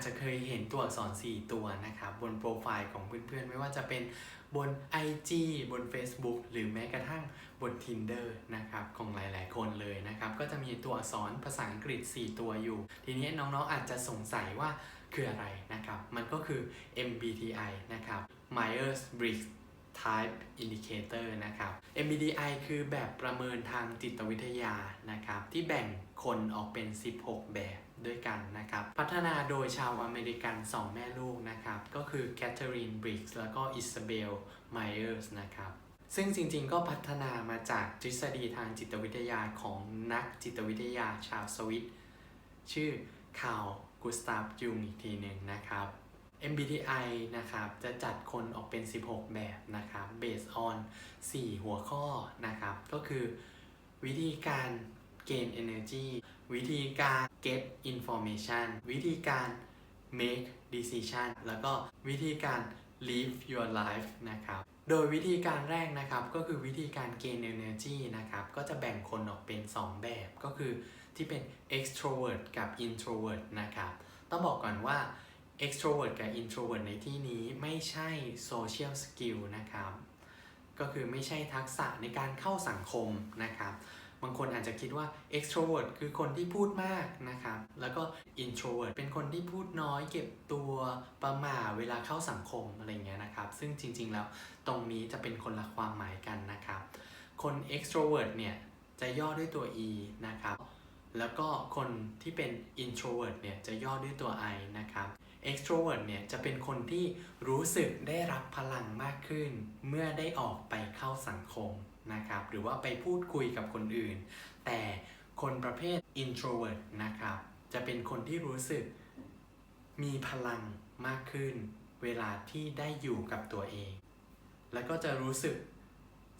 จจะเคยเห็นตัวอักษร 4 ตัวนะครับบนโปรไฟล์ของเพื่อนๆ ไม่ว่าจะเป็นบน IG บน Facebook หรือแม้กระทั่งบน Tinder นะครับของหลายๆ คนเลยนะครับก็จะมีตัวอักษรภาษาอังกฤษ 4 ตัวอยู่ ทีนี้น้องๆ อาจจะสงสัยว่าคืออะไรนะครับ มันก็คือ MBTI นะครับ Myers-Briggs Type Indicator นะครับ MBTI คือแบบประเมินทางจิตวิทยานะครับ ที่แบ่งคนออกเป็น 16 แบบด้วยกันนะครับ พัฒนาโดยชาวอเมริกัน 2 แม่ลูกนะครับ ก็คือแคทเธอรีนบริกส์แล้วก็อิซาเบลไมเออร์สนะครับซึ่งจริงๆ ก็พัฒนามาจากทฤษฎีทางจิตวิทยาของนักจิตวิทยาชาวสวิต ชื่อคาร์ลกุสตาฟยุงอีกทีหนึ่งนะครับ MBTI นะครับจะจัดคนออกเป็น 16 แบบนะครับ based on 4 หัวข้อนะครับ ก็คือวิธีการ gain energy วิธีการ get information วิธีการ make decision แล้วก็วิธีการ live your life นะครับ โดยวิธีการแรกนะครับก็คือวิธีการ gain energy นะครับ ก็จะแบ่งคนออกเป็น 2 แบบก็คือที่เป็น extrovert กับ introvert นะครับ ต้องบอกก่อนว่า extrovert กับ introvert ในที่นี้ไม่ใช่ social skill นะครับ ก็คือไม่ใช่ทักษะในการเข้าสังคมนะครับ บางคนอาจจะคิดว่า extrovert คือคนที่พูดมากนะครับ แล้วก็ introvert เป็นคนที่พูดน้อยเก็บตัวประหม่าเวลาเข้าสังคมอะไรเงี้ยนะครับ ซึ่งจริงๆแล้วตรงนี้จะเป็นคนละความหมายกันนะครับ คน extrovert เนี่ยจะย่อด้วยตัว e นะครับ แล้วก็คนที่เป็น introvert เนี่ยจะย่อด้วยตัว i นะครับ extrovert เนี่ยจะเป็นคนที่รู้สึกได้รับพลังมากขึ้น เมื่อได้ออกไปเข้าสังคมนะครับ หรือว่าไปพูดคุยกับคนอื่น แต่คนประเภท introvert นะครับ จะเป็นคนที่รู้สึกมีพลังมากขึ้น เวลาที่ได้อยู่กับตัวเอง แล้วก็จะรู้สึก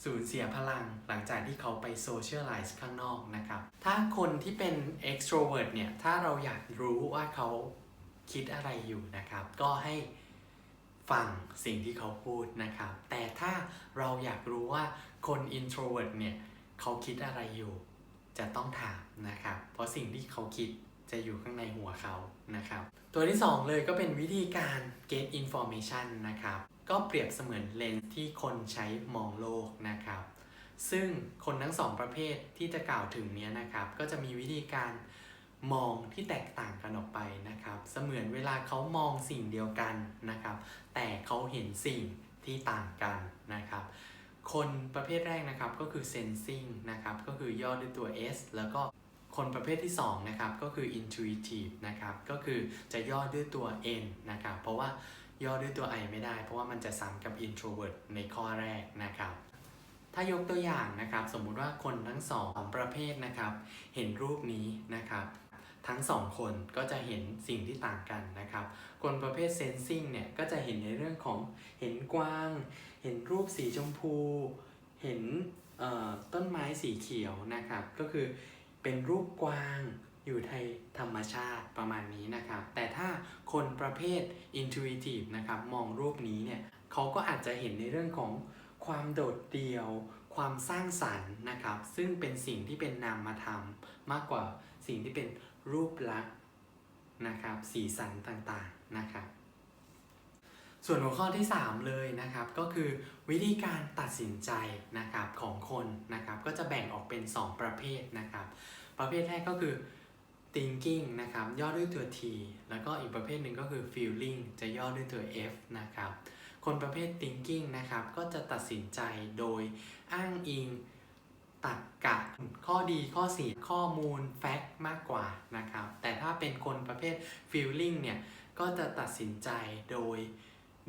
สูญเสียพลังหลังจากที่เขาไปโซเชียลไลซ์ข้างนอกนะครับ ถ้าคนที่เป็น extrovert เนี่ย ถ้าเราอยากรู้ว่าเขาคิดอะไรอยู่นะครับ ก็ให้ฟังสิ่งที่เขาพูดนะครับ แต่ถ้าเราอยากรู้ว่าคน introvert เนี่ย เขาคิดอะไรอยู่ จะต้องถามนะครับ เพราะสิ่งที่เขาคิด จะอยู่ข้างในหัวเขานะครับ ตัวที่ 2 เลยก็เป็นวิธีการ get information นะครับ ก็เปรียบเสมือนเลนส์ที่คนใช้มองโลกนะครับ ซึ่งคนทั้งสองประเภทที่จะกล่าวถึงเนี้ยนะครับ ก็จะมีวิธีการมองที่แตกต่างกันออกไปนะครับ เสมือนเวลาเขามองสิ่งเดียวกันนะครับ แต่เขาเห็นสิ่งที่ต่างกันนะครับ คนประเภทแรกนะครับก็คือ sensing นะครับ ก็คือย่อด้วยตัว s แล้วก็ คนประเภทที่2นะครับก็คือ intuitive นะครับก็คือจะย่อด้วยตัว n นะครับเพราะว่าย่อด้วยตัว i ไม่ได้ เพราะว่ามันจะซ้ำกับ introvert ในข้อแรกนะครับถ้ายกตัวอย่างนะครับ สมมุติว่าคนทั้งสองประเภทนะครับ เห็นรูปนี้นะครับ ทั้งสองคนก็จะเห็นสิ่งที่ต่างกันนะครับ คนประเภท sensing เนี่ยก็จะเห็นในเรื่องของเห็นกว้าง เห็นรูปสีชมพู เห็นต้นไม้สีเขียวนะครับ ก็คือ เป็นรูปกวางอยู่ในธรรมชาติประมาณนี้นะครับ แต่ถ้าคนประเภท intuitive นะครับ มองรูปนี้เนี่ยเขาก็อาจจะเห็นในเรื่องของความโดดเดี่ยว ความสร้างสรรค์นะครับ ซึ่งเป็นสิ่งที่เป็นนามธรรมมากกว่าสิ่งที่เป็นรูปลักษณ์นะครับ สีสันต่างๆนะครับ ส่วนหัวข้อที่ 3 เลยนะครับก็คือวิธีการตัดสินใจนะครับของคนนะครับก็จะแบ่งออกเป็น 2 ประเภทนะครับ ประเภทแรกก็คือ thinking นะครับย่อด้วยตัว T แล้วก็อีกประเภทหนึ่งก็คือ feeling จะย่อด้วยตัว F นะครับคนประเภท thinking นะครับก็จะตัดสินใจโดยอ้างอิงตรรกกะข้อดีข้อเสียข้อมูลแฟกต์มากกว่านะครับแต่ถ้าเป็นคนประเภท feeling เนี่ยก็จะตัดสินใจโดย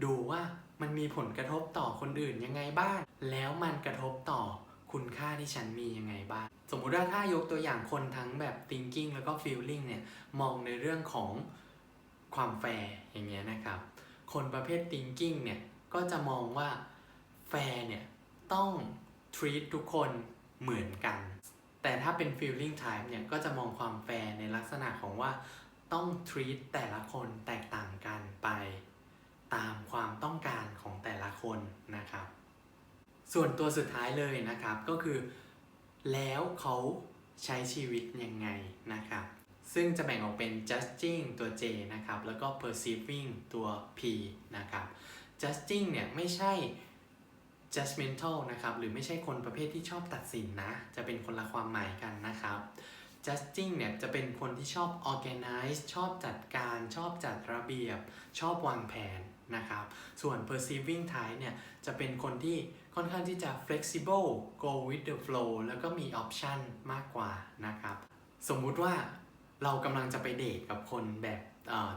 ดูว่ามันมีผลกระทบต่อคนอื่นยังไงบ้าง แล้วมันกระทบต่อคุณค่าที่ฉันมียังไงบ้าง สมมุติว่าถ้ายกตัวอย่างคนทั้งแบบ thinking แล้วก็ feeling เนี่ย มองในเรื่องของความแฟร์อย่างเงี้ยนะครับ คนประเภท thinking เนี่ย ก็จะมองว่าแฟร์เนี่ย ต้อง treat ทุกคนเหมือนกัน แต่ถ้าเป็น feeling type เนี่ย ก็จะมองความแฟร์ในลักษณะของว่าต้อง treat แต่ละคนแตกต่างกันไป ตามความต้องการของแต่ละคนนะครับ ส่วนตัวสุดท้ายเลยนะครับก็คือ แล้วเขาใช้ชีวิตยังไงนะครับ ซึ่งจะแบ่งออกเป็น judging ตัว J นะครับ แล้วก็ perceiving ตัว P นะครับ judging เนี่ยไม่ใช่ judgmental นะครับ หรือไม่ใช่คนประเภทที่ชอบตัดสินนะ จะเป็นคนละความหมายกันนะครับ judging เนี่ยจะเป็นคนที่ชอบ organize ชอบจัดการ ชอบจัดระเบียบ ชอบวางแผน นะครับ ส่วน perceiving type เนี่ยจะเป็นคนที่ค่อนข้างที่จะ flexible go with the flow แล้วก็มี option มากกว่านะครับ สมมุติว่าเรากำลังจะไปเดทกับคนแบบ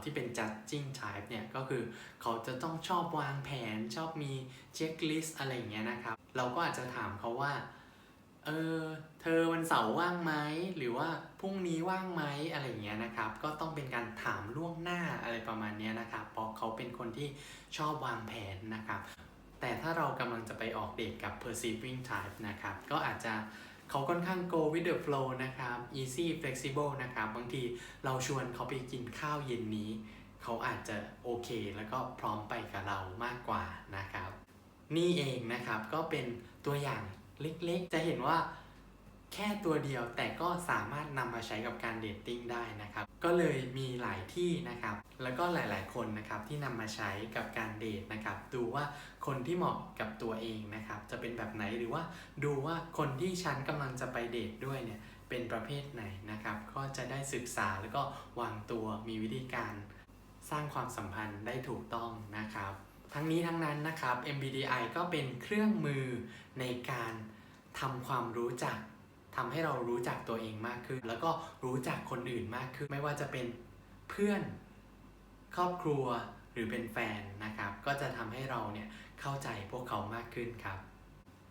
ที่เป็น judging type เนี่ยก็คือเขาจะต้องชอบวางแผนชอบมี checklist อะไรอย่างเงี้ยนะครับ เราก็อาจจะถามเขาว่า เออเธอวันเสาร์ว่างไหมหรือว่าพรุ่งนี้ว่างไหมอะไรอย่างเงี้ยนะครับ ก็ต้องเป็นการถามล่วงหน้าอะไรประมาณเนี้ยนะครับเพราะเขาเป็นคนที่ชอบวางแผนนะครับ แต่ถ้าเรากำลังจะไปออกเดทกับ perceiving type นะครับก็อาจจะเขาค่อนข้าง go with the flow นะครับ easy flexible นะครับบางทีเราชวนเขาไปกินข้าวเย็นนี้ เขาอาจจะโอเค แล้วก็พร้อมไปกับเรามากกว่านะครับ นี่เองนะครับก็เป็นตัวอย่าง เล็กๆ จะเห็นว่าแค่ตัวเดียวแต่ก็สามารถนำมาใช้กับการเดทติ้งได้นะครับ ก็เลยมีหลายที่นะครับ แล้วก็หลายๆคนนะครับที่นำมาใช้กับการเดทนะครับ ดูว่าคนที่เหมาะกับตัวเองนะครับ จะเป็นแบบไหนหรือว่าดูว่าคนที่ฉันกำลังจะไปเดทด้วยเนี่ยเป็นประเภทไหนนะครับ ก็จะได้ศึกษาแล้วก็วางตัวมีวิธีการสร้างความสัมพันธ์ได้ถูกต้องนะครับ ทั้งนี้ทั้งนั้นนะครับ MBTI ก็เป็นเครื่องมือในการทำความรู้จักทำให้เรารู้จักตัวเองมากขึ้น แล้วก็รู้จักคนอื่นมากขึ้น ไม่ว่าจะเป็นเพื่อนครอบครัวหรือเป็นแฟนนะครับ ก็จะทำให้เราเนี่ยเข้าใจพวกเขามากขึ้นครับ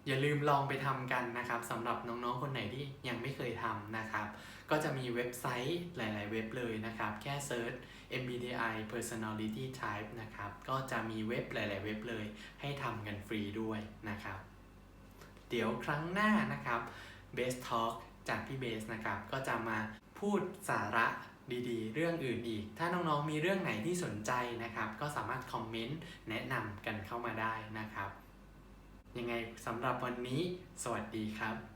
อย่าลืมลองไปทำกันนะครับสำหรับน้องๆคนไหนที่ยังไม่เคยทำนะครับ ก็จะมีเว็บไซต์หลาย ๆ เว็บเลยนะครับ แค่เซิร์ช MBTI Personality Type นะครับ ก็จะมีเว็บหลาย ๆ เว็บเลย ให้ทำกันฟรีด้วยนะครับ เดี๋ยวครั้งหน้านะครับ Base Talk จากพี่เบสนะครับ ก็จะมาพูดสาระดีๆ เรื่องอื่นอีก ถ้าน้อง ๆ มีเรื่องไหนที่สนใจนะครับ ก็สามารถคอมเมนต์แนะนำกันเข้ามาได้นะครับ ยังไงสำหรับวันนี้ สวัสดีครับ